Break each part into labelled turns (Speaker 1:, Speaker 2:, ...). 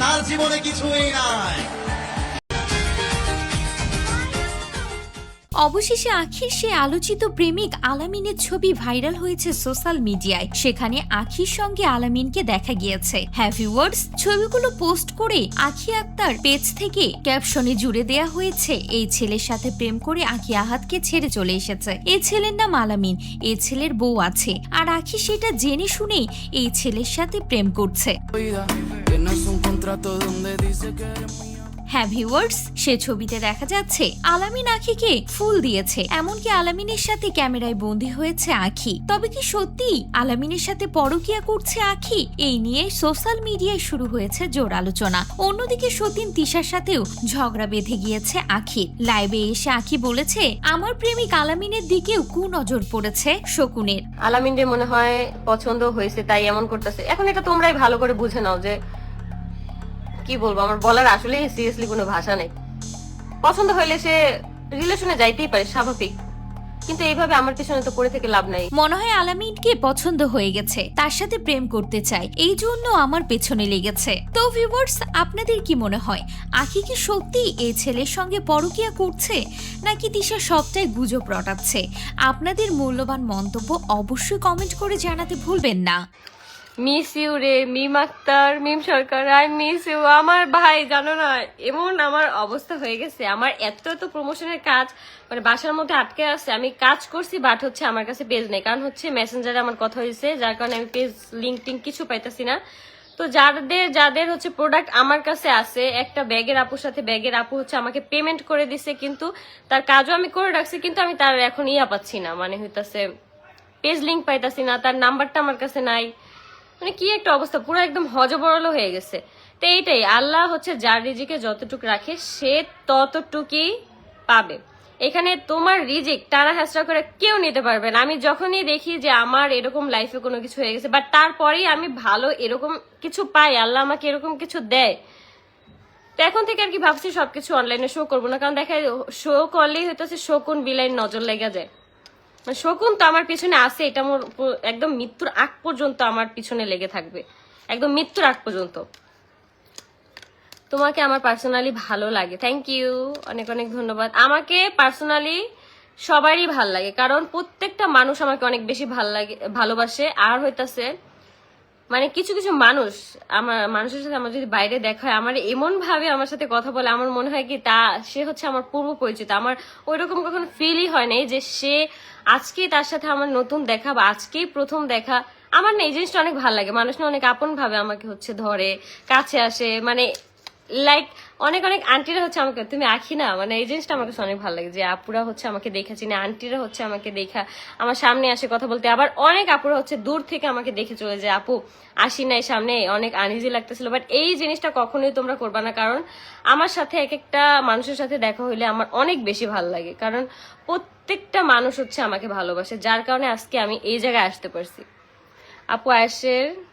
Speaker 1: তার জীবনে কিছুই নাই।
Speaker 2: অবশেষে আখির সে আলোচিত প্রেমিক আলামিনের ছবি ভাইরাল হয়েছে সোশ্যাল মিডিয়ায়। সেখানে আখির সঙ্গে আলামিনকে দেখা গিয়েছে। হ্যাপি ওয়ার্ডস ছবিগুলো পোস্ট করে আখি আক্তার পেজ থেকে ক্যাপশনে জুড়ে দেয়া হয়েছে। এই ছেলের সাথে প্রেম করে আখি আহাতকে ছেড়ে চলে এসেছে। এই ছেলের নাম আলামিন। এই ছেলের বউ আছে। আর আখি সেটা জেনে শুনেই এই ছেলের সাথে প্রেম করছে। হ্যাঁ ভিউয়ার্স সে ছবিতে দেখা যাচ্ছে আলামিন আখিকে ফুল দিয়েছে। এমনকি আলামিনের সাথে ক্যামেরায় বন্দি হয়েছে আখি। তবে কি সত্যি আলামিনের সাথে পরকিয়া করছে আখি? এই নিয়ে সোশ্যাল মিডিয়ায় শুরু হয়েছে জোর আলোচনা। অন্যদিকে সতীন তিশার সাথেও ঝগড়া বেঁধে গিয়েছে আখির লাইভে এসে আখি বলেছে আমার প্রেমিক আলামিনের দিকেও কুনজর পড়েছে শকুনের।
Speaker 3: আলামিনদের মনে হয় পছন্দ হয়েছে তাই এমন করতেছে। এখন এটা তোমরাই ভালো করে বুঝে নাও যে কি বলব? আমার বলার আসলে সিরিয়াসলি কোনো ভাষা নেই। পছন্দ হইলে সে রিলেশনে যাইতেই পারে, স্বাভাবিক। কিন্তু এইভাবে আমার পিছনে তো পড়ে থেকে লাভ নাই।
Speaker 2: মনে হয় আলামিনকে পছন্দ হয়ে গেছে, তার সাথে প্রেম করতে চাই এই জন্য আমার পেছনে লেগেছে। তো ভিউয়ার্স আপনাদের কি মনে হয়? আখি কি সত্যি এই ছেলের সঙ্গে পরকিয়া করছে, নাকি দিশা সবটাই গুজব রটাচ্ছে? আপনাদের মূল্যবান মন্তব্য অবশ্যই কমেন্ট করে জানাতে ভুলবেন না।
Speaker 3: মিস ইউ রে Mim Akter Mim Sarkar I miss you আমার ভাই, জানো না, এমন আমার অবস্থা হয়ে গেছে। আমার এত এত প্রমোশনের কাজ মানে বাসার মধ্যে আটকে আছে। আমি কাজ করছি বাট হচ্ছে আমার কাছে পেজ নেই। কারণ হচ্ছে মেসেঞ্জারে আমার কথা হয়েছে, যার কারণে আমি পেজ লিঙ্ক টিঙ্ক কিছু পাইতেছি না। তো যাদের যাদের হচ্ছে প্রোডাক্ট আমার কাছে আছে, একটা ব্যাগের আপুর সাথে, ব্যাগের আপু হচ্ছে আমাকে পেমেন্ট করে দিছে, কিন্তু তার কাজও আমি করে রাখছি, কিন্তু আমি তার এখন ইয়া পাচ্ছি না। মানে হইতাছে পেজ লিঙ্ক পাইতাছি না, তার নাম্বারটা আমার কাছে নাই। মানে কি একটা অবস্থা? পুরো একদম হজবরল হয়ে গেছে। তো এইটাই, আল্লাহ হচ্ছে যার রিজিকে যতটুক রাখে, সে ততটুকুই পাবে। এখানে তোমার রিজিক টানা হ্যাসরা করে কেউ নিতে পারবে না। আমি যখনই দেখি যে আমার এরকম লাইফে কোনো কিছু হয়ে গেছে বাট তারপরেই আমি ভালো এরকম কিছু পাই, আল্লাহ আমাকে এরকম কিছু দেয়। তো এখন থেকে আর কি ভাবছি সবকিছু অনলাইনে শো করব না, কারণ দেখা শো করলেই হইতেছে শকুন বিলাইন নজর লেগে যায়। শকুন তো আমার পিছনে আছে, এটা মোর একদম মৃত্যুর আগ পর্যন্ত আমার পিছনে লেগে থাকবে। একদম মৃত্যুর আগ পর্যন্ত। তোমাকে আমার পার্সোনালি ভালো লাগে। থ্যাংক ইউ অনেক অনেক ধন্যবাদ। আমাকে পার্সোনালি সবারই ভালো লাগে, কারণ প্রত্যেকটা মানুষ আমাকে অনেক বেশি ভালো লাগে, ভালোবাসে। আর হইতাছে মানে কিছু কিছু মানুষ, আমার, মানুষের সাথে আমার যদি বাইরে দেখা হয়, আমার এমন ভাবে আমার সাথে কথা বলে, আমার মনে হয় কি তা, সে হচ্ছে আমার পূর্ব পরিচিত। আমার ওই রকম কখনো ফিলই হয় নাই যে সে আজকেই তার সাথে আমার নতুন দেখা বা আজকেই প্রথম দেখা। আমার না এই জিনিসটা অনেক ভালো লাগে। মানুষ না অনেক আপন ভাবে আমাকে হচ্ছে ধরে, কাছে আসে। মানে লাইক অনেক অনেক আন্টিরা হচ্ছে আমাকে, তুমি আঁকি না? মানে এই জিনিসটা আমার কাছে অনেক ভালো লাগে যে আপুরা হচ্ছে আমাকে দেখা চিনে, আন্টিরা হচ্ছে আমাকে দেখা, আমার সামনে আসে কথা বলতে। আবার অনেক আপুরা হচ্ছে দূর থেকে আমাকে দেখে চলে যায়, আপু, আসি নাই সামনে, অনেক আনইজি লাগতেছিল। বাট এই জিনিসটা কখনোই তোমরা করবা না। কারণ আমার সাথে এক একটা মানুষের সাথে দেখা হইলে আমার অনেক বেশি ভালো লাগে। কারণ প্রত্যেকটা মানুষ হচ্ছে আমাকে ভালোবাসে, যার কারণে আজকে আমি এই জায়গায় আসতে পারছি। আপু আয়াসের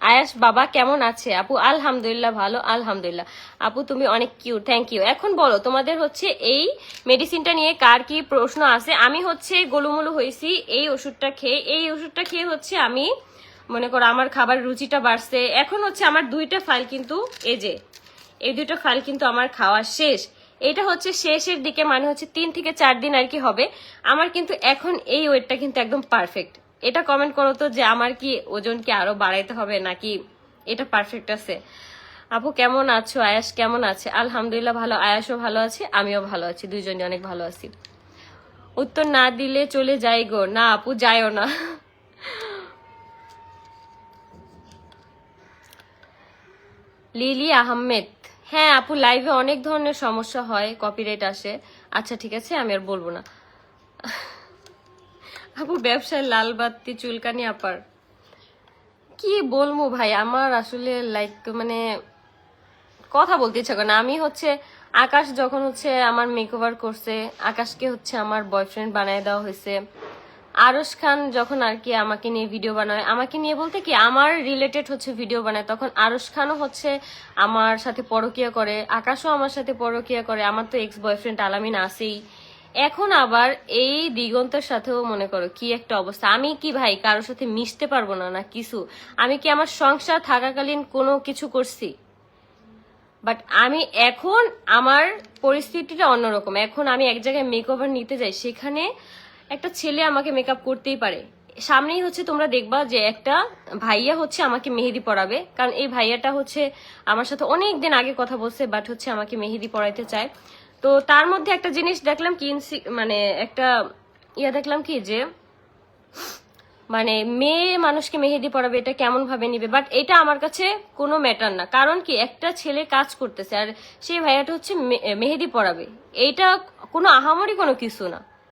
Speaker 3: আয়াস, বাবা কেমন আছে? আপু, আলহামদুলিল্লাহ ভালো, আলহামদুলিল্লাহ। আপু, তুমি অনেক কিউট থ্যাংক ইউ এখন বলো, তোমাদের হচ্ছে এই মেডিসিনটা নিয়ে কার কি প্রশ্ন আছে? আমি হচ্ছে গোলুমুলু হয়েছি, এই ওষুধটা খেয়ে, এই ওষুধটা খেয়ে হচ্ছে আমি, মনে করো আমার খাবার রুচিটা বাড়ছে। এখন হচ্ছে আমার দুইটা ফাইল কিন্তু, এই যে, এই দুইটা ফাইল কিন্তু আমার খাওয়া শেষ। এটা হচ্ছে শেষের দিকে মানে হচ্ছে তিন থেকে চার দিন আর কি হবে। আমার কিন্তু এখন এই ওয়েটটা কিন্তু একদম পারফেক্ট এটা কমেন্ট করো তো যে আমার কি ওজন কি আরও বাড়াইতে হবে নাকি এটা পারফেক্ট আছে? আপু কেমন আছো? আয়াস কেমন আছে? আলহামদুলিল্লাহ ভালো। আয়াসও ভালো আছে, আমিও ভালো আছি। দুইজনই অনেক ভালো আছি। উত্তর না দিলে চলে যাই গো। না, আপু যাইও না। লিলি আহমেদ হ্যাঁ আপু লাইভে অনেক ধরনের সমস্যা হয় কপিরাইট আসে। আচ্ছা ঠিক আছে, আমি আর বলব না। আপু ব্যবসায় লাল বাত্তি, চুলকানি আপার। কি বলব ভাই, আমার আসলে লাইক মানে কথা বলতে ইচ্ছা করে না। আমি হচ্ছে, আকাশ যখন হচ্ছে আমার মেকওভার করছে, আকাশকে হচ্ছে আমার বয়ফ্রেন্ড বানায় দেওয়া হয়েছে। আরশ খান যখন আর কি আমাকে নিয়ে ভিডিও বানায়, আমাকে নিয়ে বলতে কি, আমার রিলেটেড হচ্ছে ভিডিও বানায়, তখন আরশ খানও হচ্ছে আমার সাথে পরকিয়া করে, আকাশও আমার সাথে পরকিয়া করে। আমার তো এক্স বয়ফ্রেন্ড আলামিন আছেই। এখন আবার এই দিগন্তের সাথেও মনে করো কি একটা অবস্থা। আমি কি ভাই কারোর সাথে মিশতে পারব না না কিছু? আমি কি আমার সংসার থাকাকালীন কোনো কিছু করছি? বাট আমি এখন আমার পরিস্থিতিটা অন্যরকম। এখন আমি এক জায়গায় মেকওভার নিতে যাই, সেখানে একটা ছেলে আমাকে মেকআপ করতেই পারে। সামনেই হচ্ছে তোমরা দেখবা যে একটা ভাইয়া হচ্ছে আমাকে মেহেদি পড়াবে কারণ এই ভাইয়াটা হচ্ছে আমার সাথে অনেক দিন আগে কথা বলছে বাট হচ্ছে আমাকে মেহেদি পড়াইতে চায়। তো তার মধ্যে একটা জিনিস দেখলাম কি মানে একটা ইয়া দেখলাম কি যে মানে মেয়ে মানুষকে মেহেদি পড়াবে এটা কেমন ভাবে নিবে? বাট এটা আমার কাছে কোনো ম্যাটার না। কারণ কি, একটা ছেলে কাজ করতেছে আর সেই ভাইয়াটা হচ্ছে মেহেদি পড়াবে এইটা কোনো আহামরি কোনো কিছু না।